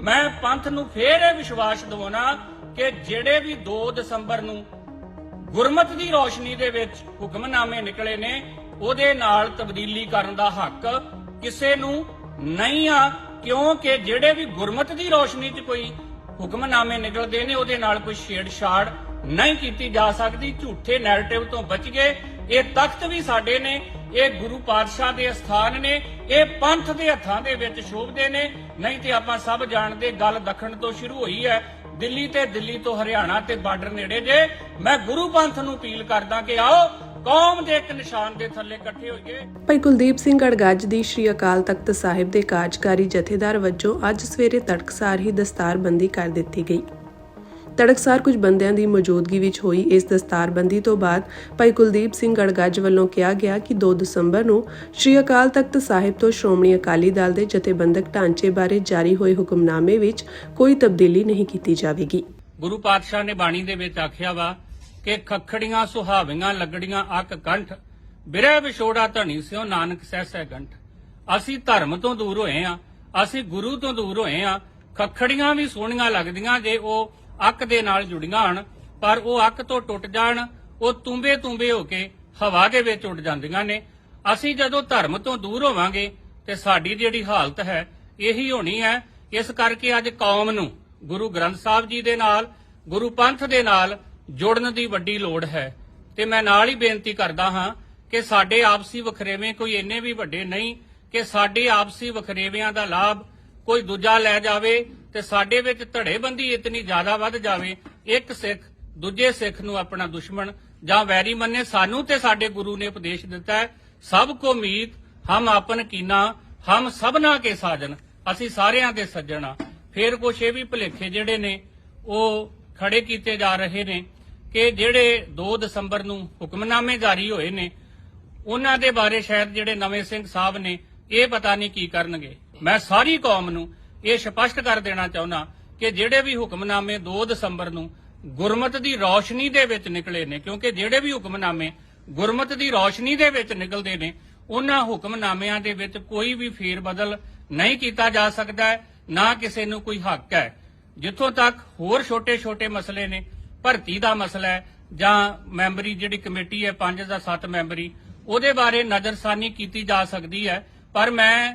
ਮੈਂ ਪੰਥ ਨੂੰ ਫੇਰ ਇਹ ਵਿਸ਼ਵਾਸ ਦਿਵਾਉਣਾ ਕਿ ਜਿਹੜੇ ਵੀ 2 ਦਸੰਬਰ ਨੂੰ ਗੁਰਮਤ ਦੀ ਰੋਸ਼ਨੀ ਦੇ ਵਿੱਚ ਹੁਕਮਨਾਮੇ ਨਿਕਲੇ ਨੇ, ਉਹਦੇ ਨਾਲ ਤਬਦੀਲੀ ਕਰਨ ਦਾ ਹੱਕ ਕਿਸੇ ਨੂੰ ਨਹੀਂ ਆ, ਕਿਉਂਕਿ ਜਿਹੜੇ ਵੀ ਗੁਰਮਤ ਦੀ ਰੋਸ਼ਨੀ 'ਚ ਕੋਈ ਹੁਕਮਨਾਮੇ ਨਿਕਲਦੇ ਨੇ, ਉਹਦੇ ਨਾਲ ਕੋਈ ਛੇੜਛਾੜ ਨਹੀਂ ਕੀਤੀ ਜਾ ਸਕਦੀ, ਝੂਠੇ ਨੈਰੇਟਿਵ ਤੋਂ ਬਚ ਗਏ ਇਹ ਤਖਤ ਵੀ ਸਾਡੇ ਨੇ, ਇਹ ਗੁਰੂ ਪਾਤਸ਼ਾਹ ਦੇ ਸਥਾਨ ਨੇ, ਇਹ ਪੰਥ ਦੇ ਹੱਥਾਂ ਦੇ ਵਿੱਚ ਸ਼ੋਭਦੇ ਨੇ। ਨਹੀਂ ਤੇ ਆਪਾਂ ਸਭ ਜਾਣਦੇ, ਗੱਲ ਦੱਖਣ ਤੋਂ ਸ਼ੁਰੂ ਹੋਈ ਹੈ। ਦਿੱਲੀ ਤੇ ਦਿੱਲੀ ਤੋਂ ਹਰਿਆਣਾ ਤੇ ਬਾਰਡਰ ਨੇੜੇ ਜੇ। ਮੈਂ ਗੁਰੂ ਪੰਥ ਨੂੰ ਅਪੀਲ ਕਰਦਾ ਕਿ ਆਓ, ਕੌਮ ਦੇ ਇੱਕ ਨਿਸ਼ਾਨ ਦੇ ਥੱਲੇ ਇਕੱਠੇ ਹੋਈਏ। ਭਾਈ ਕੁਲਦੀਪ ਸਿੰਘ ਅੜਗੱਜ ਦੀ ਸ਼੍ਰੀ ਅਕਾਲ ਤਖਤ ਸਾਹਿਬ ਦੇ ਕਾਰਜਕਾਰੀ ਜਥੇਦਾਰ ਵਜੋਂ ਅੱਜ ਸਵੇਰੇ ਤੜਕਸਾਰ ਹੀ ਦਸਤਾਰਬੰਦੀ ਕਰ ਦਿੱਤੀ ਗਈ। ਤੜਕਸਾਰ ਕੁਝ ਬੰਦਿਆਂ ਦੀ ਮੌਜੂਦਗੀ ਵਿੱਚ ਹੋਈ ਇਸ ਦਸਤਾਰਬੰਦੀ ਤੋਂ ਬਾਅਦ ਭਾਈ ਕੁਲਦੀਪ ਸਿੰਘ ਅੜਗੱਜ ਵੱਲੋਂ ਕਿਹਾ ਗਿਆ ਕਿ 2 ਦਸੰਬਰ ਨੂੰ ਸ਼੍ਰੀ ਅਕਾਲ ਤਖਤ ਸਾਹਿਬ ਤੋਂ ਸ਼੍ਰੋਮਣੀ ਅਕਾਲੀ ਦਲ ਦੇ ਜਥੇਬੰਦਕ ਢਾਂਚੇ ਬਾਰੇ ਜਾਰੀ ਹੋਏ ਹੁਕਮਨਾਮੇ ਵਿੱਚ ਕੋਈ ਤਬਦੀਲੀ ਨਹੀਂ ਕੀਤੀ ਜਾਵੇਗੀ। ਗੁਰੂ ਪਾਤਸ਼ਾਹ ਨੇ ਬਾਣੀ ਦੇ ਵਿੱਚ ਆਖਿਆ ਵਾ ਕਿ ਖਖੜੀਆਂ ਸੁਹਾਵੀਆਂ ਲੱਗੜੀਆਂ ਅੱਕ ਕੰਠ, ਬਿਰਹਿ ਵਿਛੋੜਾ ਧਣੀ ਸਿਓ ਨਾਨਕ ਸਹਿਸੈ ਕੰਠ ਅਸੀਂ ਧਰਮ ਤੋਂ ਦੂਰ ਹੋਏ ਆ, ਅਸੀਂ ਗੁਰੂ ਤੋਂ ਦੂਰ ਹੋਏ ਆ, ਖਖੜੀਆਂ ਵੀ ਸੋਹਣੀਆਂ ਲੱਗਦੀਆਂ ਜੇ ਉਹ ਅੱਕ ਦੇ ਨਾਲ ਜੁੜੀਆਂ ਹਨ, ਪਰ ਉਹ ਅੱਕ ਤੋਂ ਟੁੱਟ ਜਾਣ, ਉਹ ਤੁੰਬੇ ਤੁੰਬੇ ਹੋ ਕੇ ਹਵਾ ਦੇ ਵਿੱਚ ਉੱਡ ਜਾਂਦੀਆਂ ਨੇ। ਅਸੀਂ ਜਦੋਂ ਧਰਮ ਤੋਂ ਦੂਰ ਹੋਵਾਂਗੇ, ਤੇ ਸਾਡੀ ਜਿਹੜੀ ਹਾਲਤ ਹੈ, ਇਹੀ ਹੋਣੀ ਹੈ। ਇਸ ਕਰਕੇ ਅੱਜ ਕੌਮ ਨੂੰ ਗੁਰੂ ਗ੍ਰੰਥ ਸਾਹਿਬ ਜੀ ਦੇ ਨਾਲ, ਗੁਰੂ ਪੰਥ ਦੇ ਨਾਲ ਜੁੜਨ ਦੀ ਵੱਡੀ ਲੋੜ ਹੈ। ਤੇ ਮੈਂ ਨਾਲ ਹੀ ਬੇਨਤੀ ਕਰਦਾ ਹਾਂ ਕਿ ਸਾਡੇ ਆਪਸੀ ਵਖਰੇਵੇਂ ਕੋਈ ਇੰਨੇ ਵੀ ਵੱਡੇ ਨਹੀਂ, ਕਿ ਸਾਡੇ ਆਪਸੀ ਵਖਰੇਵਿਆਂ ਦਾ ਲਾਭ ਕੋਈ ਦੂਜਾ ਲੈ ਜਾਵੇ ਤੇ ਸਾਡੇ ਵਿੱਚ ਧੜੇਬੰਦੀ ਇਤਨੀ ਜ਼ਿਆਦਾ ਵੱਧ ਜਾਵੇ, ਇੱਕ ਸਿੱਖ ਦੂਜੇ ਸਿੱਖ ਨੂੰ ਆਪਣਾ ਦੁਸ਼ਮਣ ਜਾਂ ਵੈਰੀ ਮੰਨੇ, ਸਾਨੂੰ ਤੇ ਸਾਡੇ ਗੁਰੂ ਨੇ ਉਪਦੇਸ਼ ਦਿੱਤਾ ਹੈ, ਸਭ ਕੋ ਮੀਤ, ਹਮ ਆਪਨ ਕੀਨਾ, ਹਮ ਸਭਨਾ ਕੇ ਸਾਜਨ, ਅਸੀਂ ਸਾਰਿਆਂ ਦੇ ਸੱਜਣ ਆ ਫਿਰ ਕੁਛ ਇਹ ਵੀ ਭੁਲੇਖੇ ਜਿਹੜੇ ਨੇ, ਉਹ ਖੜੇ ਕੀਤੇ ਜਾ ਰਹੇ ਨੇ ਕਿ ਜਿਹੜੇ 2 ਦਸੰਬਰ ਨੂੰ ਹੁਕਮਨਾਮੇ ਜਾਰੀ ਹੋਏ ਨੇ, ਉਹਨਾਂ ਦੇ ਬਾਰੇ ਸ਼ਾਇਦ ਜਿਹੜੇ ਨਵੇਂ ਸਿੰਘ ਸਾਹਿਬ ਨੇ, ਇਹ ਪਤਾ ਨਹੀਂ ਕੀ ਕਰਨਗੇ। ਮੈਂ ਸਾਰੀ ਕੌਮ ਨੂੰ ਇਹ ਸਪਸ਼ਟ ਕਰ ਦੇਣਾ ਚਾਹੁੰਦਾ ਕਿ ਜਿਹੜੇ ਵੀ ਹੁਕਮਨਾਮੇ 2 ਦਸੰਬਰ ਨੂੰ ਗੁਰਮਤ ਦੀ ਰੌਸ਼ਨੀ ਦੇ ਵਿੱਚ ਨਿਕਲੇ ਨੇ, ਕਿਉਂਕਿ ਜਿਹੜੇ ਵੀ ਹੁਕਮਨਾਮੇ ਗੁਰਮਤ ਦੀ ਰੌਸ਼ਨੀ ਦੇ ਵਿੱਚ ਨਿਕਲਦੇ ਨੇ, ਉਹਨਾਂ ਹੁਕਮਨਾਮਿਆਂ ਦੇ ਵਿੱਚ ਕੋਈ ਵੀ ਫੇਰ ਬਦਲ ਨਹੀਂ ਕੀਤਾ ਜਾ ਸਕਦਾ ਨਾ ਕਿਸੇ ਨੂੰ ਕੋਈ ਹੱਕ ਹੈ। ਜਿੱਥੋਂ ਤੱਕ ਹੋਰ ਛੋਟੇ-ਛੋਟੇ ਮਸਲੇ ਨੇ, ਭਰਤੀ ਦਾ ਮਸਲਾ ਹੈ, ਜਾਂ ਮੈਂਬਰੀ ਜਿਹੜੀ ਕਮੇਟੀ ਹੈ 5 ਜਾਂ 7 ਮੈਂਬਰੀ, ਉਹਦੇ ਬਾਰੇ ਨਜ਼ਰਸਾਨੀ ਕੀਤੀ ਜਾ ਸਕਦੀ ਹੈ। ਪਰ ਮੈਂ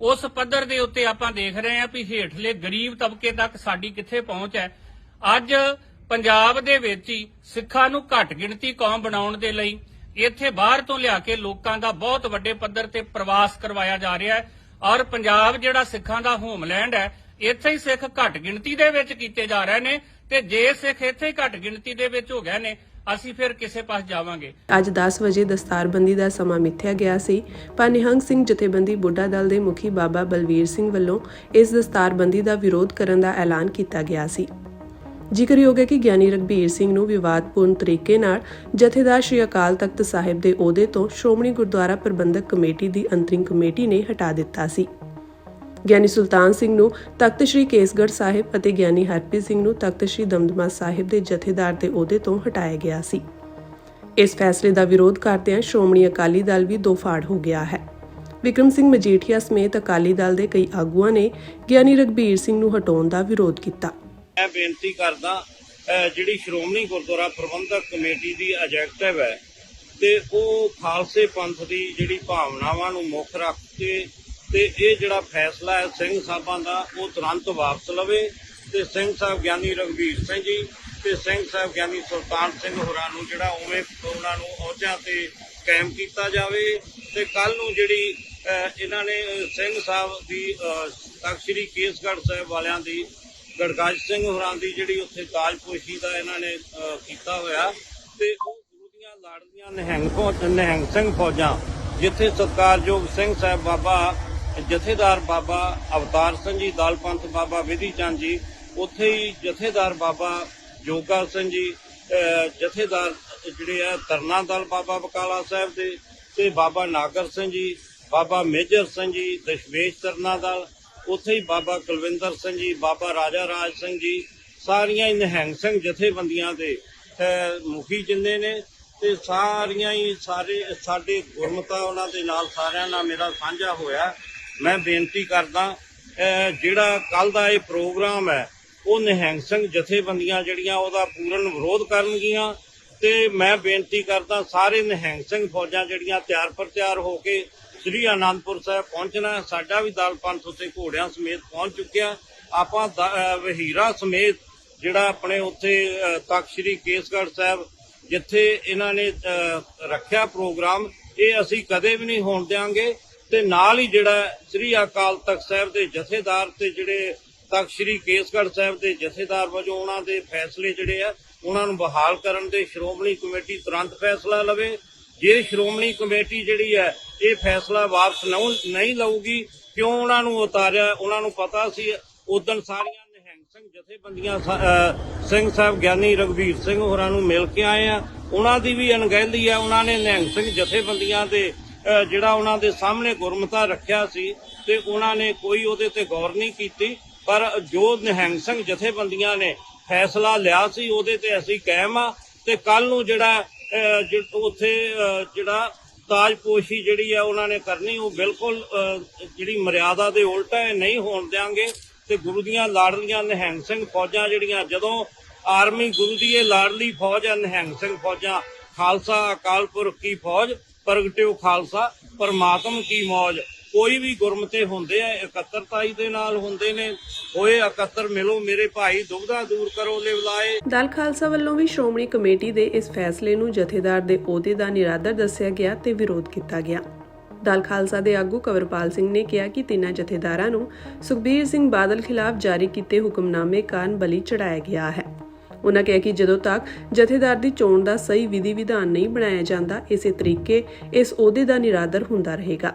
ਉਸ ਪੱਧਰ ਦੇ ਉੱਤੇ ਆਪਾਂ ਦੇਖ ਰਹੇ ਹਾਂ ਵੀ ਹੇਠਲੇ ਗਰੀਬ ਤਬਕੇ ਤੱਕ ਸਾਡੀ ਕਿੱਥੇ ਪਹੁੰਚ ਹੈ। ਅੱਜ ਪੰਜਾਬ ਦੇ ਵਿੱਚ ਹੀ ਸਿੱਖਾਂ ਨੂੰ ਘੱਟ ਗਿਣਤੀ ਕੌਮ ਬਣਾਉਣ ਦੇ ਲਈ ਇੱਥੇ ਬਾਹਰ ਤੋਂ ਲਿਆ ਕੇ ਲੋਕਾਂ ਦਾ ਬਹੁਤ ਵੱਡੇ ਪੱਧਰ ਤੇ ਪ੍ਰਵਾਸ ਕਰਵਾਇਆ ਜਾ ਰਿਹਾ ਹੈ ਔਰ ਪੰਜਾਬ ਜਿਹੜਾ ਸਿੱਖਾਂ ਦਾ ਹੋਮਲੈਂਡ ਹੈ, ਇੱਥੇ ਹੀ ਸਿੱਖ ਘੱਟ ਗਿਣਤੀ ਦੇ ਵਿੱਚ ਕੀਤੇ ਜਾ ਰਹੇ ਨੇ ਤੇ ਜੇ ਸਿੱਖ ਇੱਥੇ ਹੀ ਘੱਟ ਗਿਣਤੀ ਦੇ ਵਿੱਚ ਹੋ ਗਏ ਨੇ ਅਸੀਂ ਫਿਰ ਕਿਸੇ ਪਾਸ ਜਾਵਾਂਗੇ। ਅੱਜ 10 ਵਜੇ ਦਸਤਾਰਬੰਦੀ ਦਾ ਸਮਾਂ ਮਿੱਥਿਆ ਗਿਆ ਸੀ, ਪਰ ਨਿਹੰਗ ਸਿੰਘ ਜਥੇਬੰਦੀ ਬੁੱਢਾ ਦਲ ਦੇ ਮੁਖੀ ਬਾਬਾ ਬਲਵੀਰ ਸਿੰਘ ਵੱਲੋਂ ਇਸ ਦਸਤਾਰਬੰਦੀ ਦਾ ਵਿਰੋਧ ਕਰਨ ਦਾ ਐਲਾਨ ਕੀਤਾ ਗਿਆ ਸੀ। ਜ਼ਿਕਰਯੋਗ ਹੈ ਕਿ ਗਿਆਨੀ ਰਗਬੀਰ ਸਿੰਘ ਨੂੰ ਵਿਵਾਦਪੂਰਨ ਤਰੀਕੇ ਨਾਲ ਜਥੇਦਾਰ ਸ਼੍ਰੀ ਅਕਾਲ ਤਖਤ ਸਾਹਿਬ ਦੇ ਅਹੁਦੇ ਤੋਂ ਸ਼੍ਰੋਮਣੀ ਗੁਰਦੁਆਰਾ ਪ੍ਰਬੰਧਕ ਕਮੇਟੀ ਦੀ ਅੰਤਰਿਮ ਕਮੇਟੀ ਨੇ ਹਟਾ ਦਿੱਤਾ ਸੀ। ਗਿਆਨੀ ਸੁਲਤਾਨ ਸਿੰਘ ਨੂੰ, ਤਖਤ ਸ੍ਰੀ ਕੇਸਗੜ੍ਹ ਸਾਹਿਬ ਅਤੇ ਗਿਆਨੀ ਹਰਪ੍ਰੀਤ ਸਿੰਘ ਨੂੰ ਤਖਤ ਸ੍ਰੀ ਦਮਦਮਾ ਸਾਹਿਬ ਦੇ ਜਥੇਦਾਰ ਦੇ ਅਹੁਦੇ ਤੋਂ ਹਟਾਇਆ ਗਿਆ ਸੀ। ਇਸ ਫੈਸਲੇ ਦਾ ਵਿਰੋਧ ਕਰਦਿਆਂ ਸ਼੍ਰੋਮਣੀ ਅਕਾਲੀ ਦਲ ਵੀ ਦੋ ਫਾੜ ਹੋ ਗਿਆ ਹੈ। ਵਿਕਰਮ ਸਿੰਘ ਮਜੀਠੀਆ ਸਮੇਤ ਅਕਾਲੀ ਦਲ ਦੇ ਕਈ ਆਗੂਆਂ ਨੇ ਗਿਆਨੀ ਰਗਬੀਰ ਸਿੰਘ ਨੂੰ ਹਟਾਉਣ ਦਾ ਵਿਰੋਧ ਕੀਤਾ। ਮੈਂ ਬੇਨਤੀ ਕਰਦਾ ਜਿਹੜੀ ਸ਼੍ਰੋਮਣੀ ਗੁਰਦੁਆਰਾ ਪ੍ਰਬੰਧਕ ਕਮੇਟੀ ਦੀ ਆਬਜੈਕਟਿਵ ਹੈ ਤੇ ਉਹ ਖਾਲਸੇ ਪੰਥ ਦੀ ਜਿਹੜੀ ਭਾਵਨਾਵਾਂ ਨੂੰ ਮੁੱਖ ਰੱਖ ਕੇ ਤੇ ਇਹ ਜਿਹੜਾ ਫੈਸਲਾ ਹੈ ਸਿੰਘ ਸਾਹਿਬਾਂ ਦਾ, ਉਹ ਤੁਰੰਤ ਵਾਪਸ ਲਵੇ ਤੇ ਸਿੰਘ ਸਾਹਿਬ ਗਿਆਨੀ ਰਘਵੀਰ ਸਿੰਘ ਜੀ ਤੇ ਸਿੰਘ ਸਾਹਿਬ ਗਿਆਨੀ ਸੁਲਤਾਨ ਸਿੰਘ ਹੋਰਾਂ ਨੂੰ ਜਿਹੜਾ ਉਵੇਂ ਉਹਨਾਂ ਨੂੰ ਅਹੁਦਿਆਂ ਤੇ ਕਾਇਮ ਕੀਤਾ ਜਾਵੇ ਤੇ ਕੱਲ ਨੂੰ ਜਿਹੜੀ ਇਹਨਾਂ ਨੇ ਸਿੰਘ ਸਾਹਿਬ ਦੀ ਤਖ਼ਤ ਸ੍ਰੀ ਕੇਸਗੜ੍ਹ ਸਾਹਿਬ ਵਾਲਿਆਂ ਦੀ, ਗੜਗਾਜ ਸਿੰਘ ਹੋਰਾਂ ਦੀ ਜਿਹੜੀ ਉੱਥੇ ਤਾਜਪੋਸ਼ੀ ਦਾ ਇਹਨਾਂ ਨੇ ਕੀਤਾ ਹੋਇਆ ਤੇ ਉਹ ਗੁਰੂ ਦੀਆਂ ਲਾੜਦੀਆਂ ਨਿਹੰਗ ਫੌਜ, ਨਿਹੰਗ ਸਿੰਘ ਫੌਜਾਂ, ਜਿੱਥੇ ਸਤਕਾਰਯੋਗ ਸਿੰਘ ਸਾਹਿਬ ਬਾਬਾ ਜਥੇਦਾਰ ਬਾਬਾ ਅਵਤਾਰ ਸਿੰਘ ਜੀ ਦਲ ਪੰਥ ਬਾਬਾ ਵਿਧੀ ਚੰਦ ਜੀ, ਉੱਥੇ ਹੀ ਜਥੇਦਾਰ ਬਾਬਾ ਜੋਗਾ ਸਿੰਘ ਜੀ ਜਥੇਦਾਰ ਜਿਹੜੇ ਆ ਤਰਨਾ ਦਲ ਬਾਬਾ ਬਕਾਲਾ ਸਾਹਿਬ ਦੇ ਤੇ ਬਾਬਾ ਨਾਗਰ ਸਿੰਘ ਜੀ, ਬਾਬਾ ਮੇਜਰ ਸਿੰਘ ਜੀ, ਦਸ਼ਮੇਸ਼ ਤਰਨਾ ਦਲ, ਉੱਥੇ ਹੀ ਬਾਬਾ ਕੁਲਵਿੰਦਰ ਸਿੰਘ ਜੀ, ਬਾਬਾ ਰਾਜਾ ਰਾਜ ਸਿੰਘ ਜੀ, ਸਾਰੀਆਂ ਹੀ ਨਿਹੰਗ ਸਿੰਘ ਜਥੇਬੰਦੀਆਂ ਦੇ ਮੁਖੀ ਜਿੰਨੇ ਨੇ ਤੇ ਸਾਰੀਆਂ ਹੀ ਸਾਰੇ ਸਾਡੇ ਗੁਰਮਤਾ ਉਹਨਾਂ ਦੇ ਨਾਲ ਸਾਰਿਆਂ ਨਾਲ ਮੇਰਾ ਸਾਂਝਾ ਹੋਇਆ। ਮੈਂ ਬੇਨਤੀ ਕਰਦਾ ਜਿਹੜਾ ਕੱਲ ਦਾ ਇਹ ਪ੍ਰੋਗਰਾਮ ਹੈ, ਉਹ ਨਿਹੰਗ ਸਿੰਘ ਜਥੇਬੰਦੀਆਂ ਜਿਹੜੀਆਂ, ਉਹਦਾ ਪੂਰਨ ਵਿਰੋਧ ਕਰਨਗੀਆਂ। ਤੇ ਮੈਂ ਬੇਨਤੀ ਕਰਦਾ, ਸਾਰੇ ਨਿਹੰਗ ਸਿੰਘ ਫੌਜਾਂ ਜਿਹੜੀਆਂ ਤਿਆਰ ਪਰ ਤਿਆਰ ਹੋ ਕੇ ਸ੍ਰੀ ਆਨੰਦਪੁਰ ਸਾਹਿਬ ਪਹੁੰਚਣਾ ਸਾਡਾ ਵੀ ਦਲ ਪੰਥ ਉੱਤੇ ਘੋੜਿਆਂ ਸਮੇਤ ਪਹੁੰਚ ਚੁੱਕਿਆ। ਆਪਾਂ ਦ- ਵਹੀਰਾ ਸਮੇਤ ਜਿਹੜਾ ਆਪਣੇ ਉੱਥੇ ਤਖ਼ਤ ਸ੍ਰੀ ਕੇਸਗੜ੍ਹ ਸਾਹਿਬ, ਜਿੱਥੇ ਇਹਨਾਂ ਨੇ ਰੱਖਿਆ ਪ੍ਰੋਗਰਾਮ, ਇਹ ਅਸੀਂ ਕਦੇ ਵੀ ਨਹੀਂ ਹੋਣ ਦਿਆਂਗੇ। ਤੇ ਨਾਲ ਹੀ ਜਿਹੜਾ ਸ੍ਰੀ ਅਕਾਲ ਤਖਤ ਸਾਹਿਬ ਦੇ ਜਥੇਦਾਰ ਤੇ ਜਿਹੜੇ ਤਖ਼ਤ ਸ੍ਰੀ ਕੇਸਗੜ੍ਹ ਸਾਹਿਬ ਦੇ ਜਥੇਦਾਰ ਵਜੋਂ ਉਹਨਾਂ ਦੇ ਫੈਸਲੇ ਜਿਹੜੇ ਆ, ਉਹਨਾਂ ਨੂੰ ਬਹਾਲ ਕਰਨ ਦੇ ਸ਼੍ਰੋਮਣੀ ਕਮੇਟੀ ਤੁਰੰਤ ਫੈਸਲਾ ਲਵੇ। ਜੇ ਸ਼੍ਰੋਮਣੀ ਕਮੇਟੀ ਜਿਹੜੀ ਹੈ, ਇਹ ਫੈਸਲਾ ਵਾਪਸ ਨਹੀਂ ਲਊਗੀ, ਕਿਉਂ ਉਹਨਾਂ ਨੂੰ ਉਤਾਰਿਆ? ਉਹਨਾਂ ਨੂੰ ਪਤਾ ਸੀ, ਉਦੋਂ ਸਾਰੀਆਂ ਨਿਹੰਗ ਸਿੰਘ ਜਥੇਬੰਦੀਆਂ ਸਿੰਘ ਸਾਹਿਬ ਗਿਆਨੀ ਰਗਵੀਰ ਸਿੰਘ ਹੋਰਾਂ ਨੂੰ ਮਿਲ ਕੇ ਆਏ ਆ। ਉਹਨਾਂ ਦੀ ਵੀ ਅਣਗਹਿਲੀ ਆ ਉਹਨਾਂ ਨੇ ਨਿਹੰਗ ਸਿੰਘ ਜਥੇਬੰਦੀਆਂ ਦੇ ਜਿਹੜਾ ਉਹਨਾਂ ਦੇ ਸਾਹਮਣੇ ਗੁਰਮਤਾ ਰੱਖਿਆ ਸੀ ਤੇ ਉਹਨਾਂ ਨੇ ਕੋਈ ਉਹਦੇ ਤੇ ਗੌਰ ਨਹੀਂ ਕੀਤੀ, ਪਰ ਜੋ ਨਿਹੰਗ ਸਿੰਘ ਜਥੇਬੰਦੀਆਂ ਨੇ ਫੈਸਲਾ ਲਿਆ ਸੀ, ਉਹਦੇ ਤੇ ਅਸੀਂ ਕਾਇਮ ਆ ਤੇ ਕੱਲ ਨੂੰ ਜਿਹੜਾ ਉੱਥੇ ਜਿਹੜਾ ਤਾਜਪੋਸ਼ੀ ਜਿਹੜੀ ਆ ਉਹਨਾਂ ਨੇ ਕਰਨੀ, ਉਹ ਬਿਲਕੁਲ ਜਿਹੜੀ ਮਰਿਆਦਾ ਦੇ ਉਲਟ ਹੈ ਨਹੀਂ ਹੋਣ ਦਿਆਂਗੇ ਤੇ ਗੁਰੂ ਦੀਆਂ ਲਾਡਲੀਆਂ ਨਿਹੰਗ ਸਿੰਘ ਫੌਜਾਂ ਜਿਹੜੀਆਂ, ਜਦੋਂ ਆਰਮੀ ਗੁਰੂ ਦੀ ਇਹ ਲਾੜਲੀ ਫੌਜ ਹੈ ਨਿਹੰਗ ਸਿੰਘ ਫੌਜਾਂ, ਖਾਲਸਾ ਅਕਾਲ ਪੁਰਖ ਕੀ ਫੌਜ ਪ੍ਰਗਟਿਓ ਖਾਲਸਾ, ਪਰਮਾਤਮ ਕੀ ਮੌਜ। ਕੋਈ ਵੀ ਗੁਰਮਤੇ ਹੁੰਦੇ ਆ, ਇਕੱਤਰਤਾਈ ਦੇ ਨਾਲ ਹੁੰਦੇ ਨੇ। ਹੋਏ ਇਕੱਤਰ, ਮਿਲੋ ਮੇਰੇ ਭਾਈ ਦੁਬਦਾ ਦੂਰ ਕਰੋ ਲਿਵਲਾਏ ਦਲ ਖਾਲਸਾ ਵੱਲੋਂ ਵੀ ਸ਼੍ਰੋਮਣੀ ਕਮੇਟੀ ਦੇ ਇਸ ਫੈਸਲੇ ਨੂੰ ਜਥੇਦਾਰ ਦੇ ਅਹੁਦੇ ਦਾ ਨਿਰਾਦਰ ਦੱਸਿਆ ਗਿਆ ਤੇ ਵਿਰੋਧ ਕੀਤਾ ਗਿਆ। ਦਲ ਖਾਲਸਾ ਦੇ ਆਗੂ ਕਵਰਪਾਲ ਸਿੰਘ ਨੇ ਕਿਹਾ ਕਿ ਤਿੰਨਾਂ ਜਥੇਦਾਰਾਂ ਨੂੰ ਸੁਖਬੀਰ ਸਿੰਘ ਬਾਦਲ ਖਿਲਾਫ ਜਾਰੀ ਕੀਤੇ ਹੁਕਮਨਾਮੇ ਕਾਰਨ ਬਲੀ ਚੜਾਇਆ ਗਿਆ ਹੈ। ਉਹਨਾਂ ਕਿਹਾ ਕਿ ਜਦੋਂ ਤੱਕ ਜਥੇਦਾਰ ਦੀ ਚੋਣ ਦਾ ਸਹੀ ਵਿਧੀ ਵਿਧਾਨ ਨਹੀਂ ਬਣਾਇਆ ਜਾਂਦਾ, ਇਸੇ ਤਰੀਕੇ ਇਸ ਅਹੁਦੇ ਦਾ ਨਿਰਾਦਰ ਹੁੰਦਾ ਰਹੇਗਾ।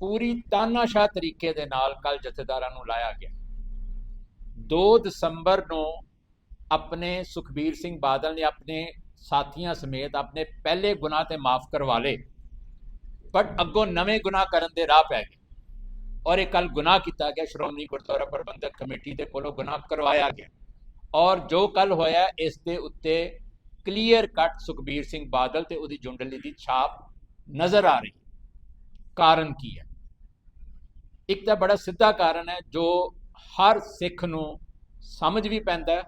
ਪੂਰੀ ਤਾਨਾਸ਼ਾਹ ਤਰੀਕੇ ਦੇ ਨਾਲ ਕੱਲ ਜਥੇਦਾਰਾਂ ਨੂੰ ਲਾਇਆ ਗਿਆ। 2 ਦਸੰਬਰ ਨੂੰ ਆਪਣੇ ਸੁਖਬੀਰ ਸਿੰਘ ਬਾਦਲ ਨੇ ਆਪਣੇ ਸਾਥੀਆਂ ਸਮੇਤ ਆਪਣੇ ਪਹਿਲੇ ਗੁਨਾਹ ਤੇ ਮਾਫ ਕਰਵਾ ਲਏ। ਬਟ ਅੱਗੋਂ ਨਵੇਂ ਗੁਨਾਹ ਕਰਨ ਦੇ ਰਾਹ ਪੈ ਗਏ। ਔਰ ਇਹ ਕੱਲ ਗੁਨਾਹ ਕੀਤਾ ਗਿਆ, ਸ਼੍ਰੋਮਣੀ ਗੁਰਦੁਆਰਾ ਪ੍ਰਬੰਧਕ ਕਮੇਟੀ ਦੇ ਕੋਲੋਂ ਗੁਨਾਹ ਕਰਵਾਇਆ ਗਿਆ। ਔਰ ਜੋ ਕੱਲ ਹੋਇਆ, ਇਸ ਦੇ ਉੱਤੇ ਕਲੀਅਰ ਕੱਟ ਸੁਖਬੀਰ ਸਿੰਘ ਬਾਦਲ ਤੇ ਉਹਦੀ ਜੁੰਡਲੀ ਦੀ ਛਾਪ ਨਜ਼ਰ ਆ ਰਹੀ ਕਾਰਨ ਕੀ ਹੈ? ਇੱਕ ਤਾਂ ਬੜਾ ਸਿੱਧਾ ਕਾਰਨ ਹੈ, ਜੋ ਹਰ ਸਿੱਖ ਨੂੰ ਸਮਝ ਵੀ ਪੈਂਦਾ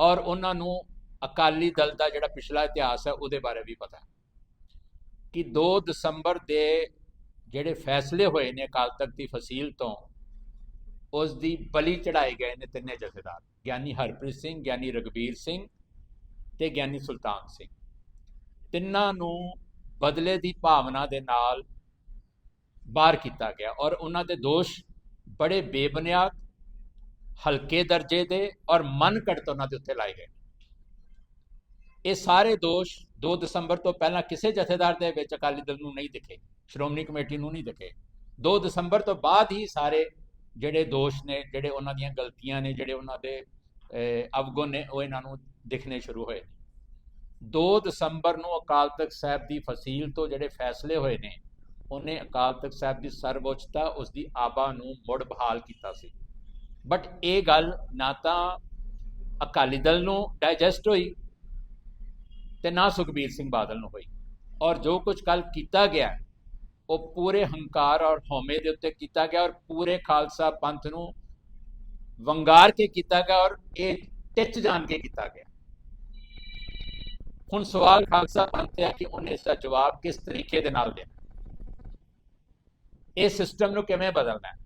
ਔਰ ਉਹਨਾਂ ਨੂੰ ਅਕਾਲੀ ਦਲ ਦਾ ਜਿਹੜਾ ਪਿਛਲਾ ਇਤਿਹਾਸ ਹੈ, ਉਹਦੇ ਬਾਰੇ ਵੀ ਪਤਾ ਕਿ 2 ਦਸੰਬਰ ਦੇ ਜਿਹੜੇ ਫੈਸਲੇ ਹੋਏ ਨੇ ਅਕਾਲ ਤਖਤ ਦੀ ਫਸੀਲ ਤੋਂ ਉਸ ਦੀ ਬਲੀ ਚੜਾਏ ਗਏ ਨੇ ਤਿੰਨੇ ਜਥੇਦਾਰ, ਗਿਆਨੀ ਹਰਪ੍ਰੀਤ ਸਿੰਘ, ਗਿਆਨੀ ਰਗਵੀਰ ਸਿੰਘ ਤੇ ਗਿਆਨੀ ਸੁਲਤਾਨ ਸਿੰਘ। ਤਿੰਨਾਂ ਨੂੰ ਬਦਲੇ ਦੀ ਭਾਵਨਾ ਦੇ ਨਾਲ ਬਾਹਰ ਕੀਤਾ ਗਿਆ ਔਰ ਉਹਨਾਂ ਦੇ ਦੋਸ਼ ਬੜੇ ਬੇਬੁਨਿਆਦ, ਹਲਕੇ ਦਰਜੇ ਦੇ ਔਰ ਮਨ ਘੜਤ ਉਹਨਾਂ ਦੇ ਉੱਤੇ ਲਾਏ ਗਏ ਇਹ ਸਾਰੇ ਦੋਸ਼ 2 ਦਸੰਬਰ ਤੋਂ ਪਹਿਲਾਂ ਕਿਸੇ ਜਥੇਦਾਰ ਦੇ ਵਿੱਚ ਅਕਾਲੀ ਦਲ ਨੂੰ ਨਹੀਂ ਦਿਖੇ, ਸ਼੍ਰੋਮਣੀ ਕਮੇਟੀ ਨੂੰ ਨਹੀਂ ਦਿਖੇ। 2 ਦਸੰਬਰ ਤੋਂ ਬਾਅਦ ਹੀ ਸਾਰੇ ਜਿਹੜੇ ਦੋਸ਼ ਨੇ, ਜਿਹੜੇ ਉਹਨਾਂ ਦੀਆਂ ਗਲਤੀਆਂ ਨੇ, ਜਿਹੜੇ ਉਹਨਾਂ ਦੇ ਅਵਗੁਣ ਨੇ, ਉਹ ਇਹਨਾਂ ਨੂੰ ਦਿਖਣੇ ਸ਼ੁਰੂ ਹੋਏ 2 ਦਸੰਬਰ ਨੂੰ ਅਕਾਲ ਤਖਤ ਸਾਹਿਬ ਦੀ ਫਸੀਲ ਤੋਂ ਜਿਹੜੇ ਫੈਸਲੇ ਹੋਏ ਨੇ, ਉਹਨੇ ਅਕਾਲ ਤਖਤ ਸਾਹਿਬ ਦੀ ਸਰਵਉੱਚਤਾ, ਉਸ ਦੀ ਆਬਾ ਨੂੰ ਮੁੜ ਬਹਾਲ ਕੀਤਾ ਸੀ। ਬਟ ਇਹ ਗੱਲ ਨਾ ਤਾਂ ਅਕਾਲੀ ਦਲ ਨੂੰ ਡਾਈਜੈਸਟ ਹੋਈ ਤੇ ਨਾ ਸੁਖਬੀਰ ਸਿੰਘ ਬਾਦਲ ਨੂੰ ਹੋਈ। ਔਰ ਜੋ ਕੁਝ ਕੱਲ ਕੀਤਾ ਗਿਆ ਉਹ ਪੂਰੇ ਹੰਕਾਰ ਔਰ ਹਉਮੈ ਦੇ ਉੱਤੇ ਕੀਤਾ ਗਿਆ ਔਰ ਪੂਰੇ ਖਾਲਸਾ ਪੰਥ ਨੂੰ ਵੰਗਾਰ ਕੇ ਕੀਤਾ ਗਿਆ ਔਰ ਇਹ ਟਿੱਚ ਜਾਣ ਕੇ ਕੀਤਾ ਗਿਆ। ਹੁਣ ਸਵਾਲ ਖਾਲਸਾ ਪੰਥ ਤੇ ਹੈ ਕਿ ਉਹਨੇ ਇਸ ਦਾ ਜਵਾਬ ਕਿਸ ਤਰੀਕੇ ਦੇ ਨਾਲ ਦੇਣਾ? ਇਹ ਸਿਸਟਮ ਨੂੰ ਕਿਵੇਂ ਬਦਲਣਾ? ਹੈ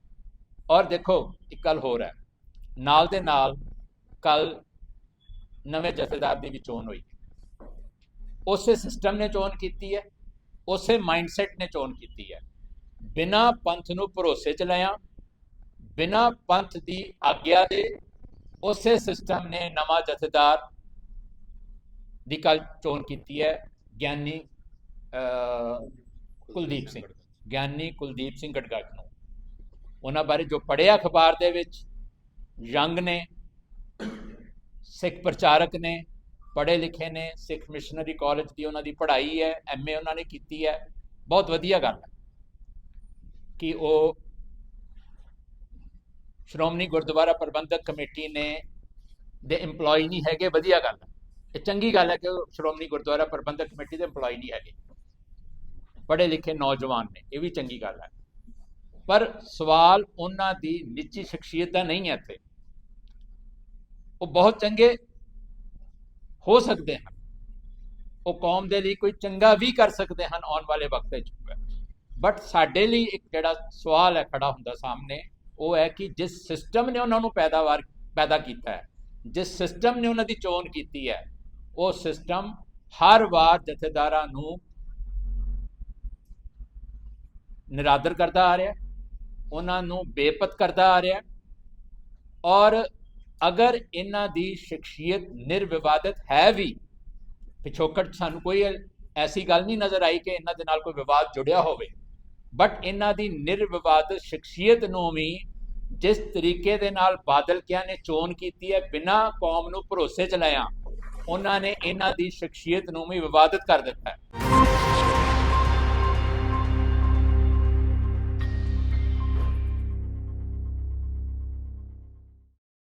ਔਰ ਦੇਖੋ, ਇੱਕ ਗੱਲ ਹੋਰ ਹੈ। ਨਾਲ ਦੇ ਨਾਲ ਕੱਲ ਨਵੇਂ ਜਥੇਦਾਰ ਦੀ ਵੀ ਚੋਣ ਹੋਈ। ਉਸੇ ਸਿਸਟਮ ਨੇ ਚੋਣ ਕੀਤੀ ਹੈ। ਉਸੇ ਮਾਈਂਡਸੈਟ ਨੇ ਚੋਣ ਕੀਤੀ ਹੈ। ਬਿਨਾ ਪੰਥ ਨੂੰ ਭਰੋਸੇ ਚ ਲਿਆ, ਬਿਨਾ ਪੰਥ ਦੀ ਆਗਿਆ ਦੇ ਉਸੇ ਸਿਸਟਮ ਨੇ ਨਵਾਂ ਜਥੇਦਾਰ ਦੀ ਕੱਲ ਚੋਣ ਕੀਤੀ ਹੈ, ਗਿਆਨੀ ਕੁਲਦੀਪ ਸਿੰਘ। ਗਿਆਨੀ ਕੁਲਦੀਪ ਸਿੰਘ ਗੜਗੜ ਨੂੰ। ਉਹਨਾਂ ਬਾਰੇ ਜੋ ਪੜ੍ਹਿਆ ਅਖਬਾਰ ਦੇ ਵਿੱਚ, ਯੰਗ ਨੇ, ਸਿੱਖ ਪ੍ਰਚਾਰਕ ਨੇ ਪੜ੍ਹੇ ਲਿਖੇ ਨੇ, ਸਿੱਖ ਮਿਸ਼ਨਰੀ ਕਾਲਜ ਦੀ ਉਹਨਾਂ ਦੀ ਪੜ੍ਹਾਈ ਹੈ ਐਮਏ ਉਹਨਾਂ ਨੇ ਕੀਤੀ ਹੈ, ਬਹੁਤ ਵਧੀਆ ਗੱਲ ਹੈ ਕਿ ਉਹ ਸ਼੍ਰੋਮਣੀ ਗੁਰਦੁਆਰਾ ਪ੍ਰਬੰਧਕ ਕਮੇਟੀ ਨੇ ਦੇ EMPLOYE ਨਹੀਂ ਹੈਗੇ, ਵਧੀਆ ਗੱਲ ਹੈ। ਇਹ ਚੰਗੀ ਗੱਲ ਹੈ ਕਿ ਉਹ ਸ਼੍ਰੋਮਣੀ ਗੁਰਦੁਆਰਾ ਪ੍ਰਬੰਧਕ ਕਮੇਟੀ ਦੇ EMPLOYE ਨਹੀਂ ਹੈਗੇ। ਪੜ੍ਹੇ ਲਿਖੇ ਨੌਜਵਾਨ ਨੇ, ਇਹ ਵੀ ਚੰਗੀ ਗੱਲ ਹੈ। ਪਰ ਸਵਾਲ ਉਹਨਾਂ ਦੀ ਨਿੱਜੀ ਸ਼ਖਸੀਅਤ ਦਾ ਨਹੀਂ ਹੈ ਇੱਥੇ। ਉਹ ਬਹੁਤ ਚੰਗੇ ਹੋ ਸਕਦੇ ਹਨ। ਉਹ ਕੌਮ ਦੇ ਲਈ ਕੋਈ ਚੰਗਾ ਵੀ ਕਰ ਸਕਦੇ ਹਨ, ਆਉਣ ਵਾਲੇ ਵਕਤ ਵਿੱਚ। ਬਟ ਸਾਡੇ ਲਈ ਇੱਕ ਜਿਹੜਾ ਸਵਾਲ ਹੈ ਖੜਾ ਹੁੰਦਾ ਸਾਹਮਣੇ, ਉਹ ਹੈ ਕਿ ਜਿਸ ਸਿਸਟਮ ਨੇ ਉਹਨਾਂ ਨੂੰ ਪੈਦਾਵਾਰ, ਪੈਦਾ ਕੀਤਾ ਹੈ, ਜਿਸ ਸਿਸਟਮ ਨੇ ਉਹਨਾਂ ਦੀ ਚੋਣ ਕੀਤੀ ਹੈ, ਉਹ ਸਿਸਟਮ ਹਰ ਵਾਰ ਜਥੇਦਾਰਾਂ ਨੂੰ ਨਿਰਾਦਰ ਕਰਦਾ ਆ ਰਿਹਾ ਉਹਨਾਂ ਨੂੰ ਬੇਪਤ ਕਰਦਾ ਆ ਰਿਹਾ ਔਰ ਅਗਰ ਇਹਨਾਂ ਦੀ ਸ਼ਖਸੀਅਤ ਨਿਰਵਿਵਾਦਤ ਹੈ ਵੀ, ਪਿਛੋਕੜ ਸਾਨੂੰ ਕੋਈ ਐਸੀ ਗੱਲ ਨਹੀਂ ਨਜ਼ਰ ਆਈ ਕਿ ਇਹਨਾਂ ਦੇ ਨਾਲ ਕੋਈ ਵਿਵਾਦ ਜੁੜਿਆ ਹੋਵੇ ਬਟ ਇਹਨਾਂ ਦੀ ਨਿਰਵਿਵਾਦਤ ਸ਼ਖਸੀਅਤ ਨੂੰ ਵੀ ਜਿਸ ਤਰੀਕੇ ਦੇ ਨਾਲ ਬਾਦਲ ਕਿਆਂ ਨੇ ਚੋਣ ਕੀਤੀ ਹੈ, ਬਿਨਾਂ ਕੌਮ ਨੂੰ ਭਰੋਸੇ ਚ ਲਿਆ, ਉਹਨਾਂ ਨੇ ਇਹਨਾਂ ਦੀ ਸ਼ਖਸੀਅਤ ਨੂੰ ਵੀ ਵਿਵਾਦਤ ਕਰ ਦਿੱਤਾ ਹੈ।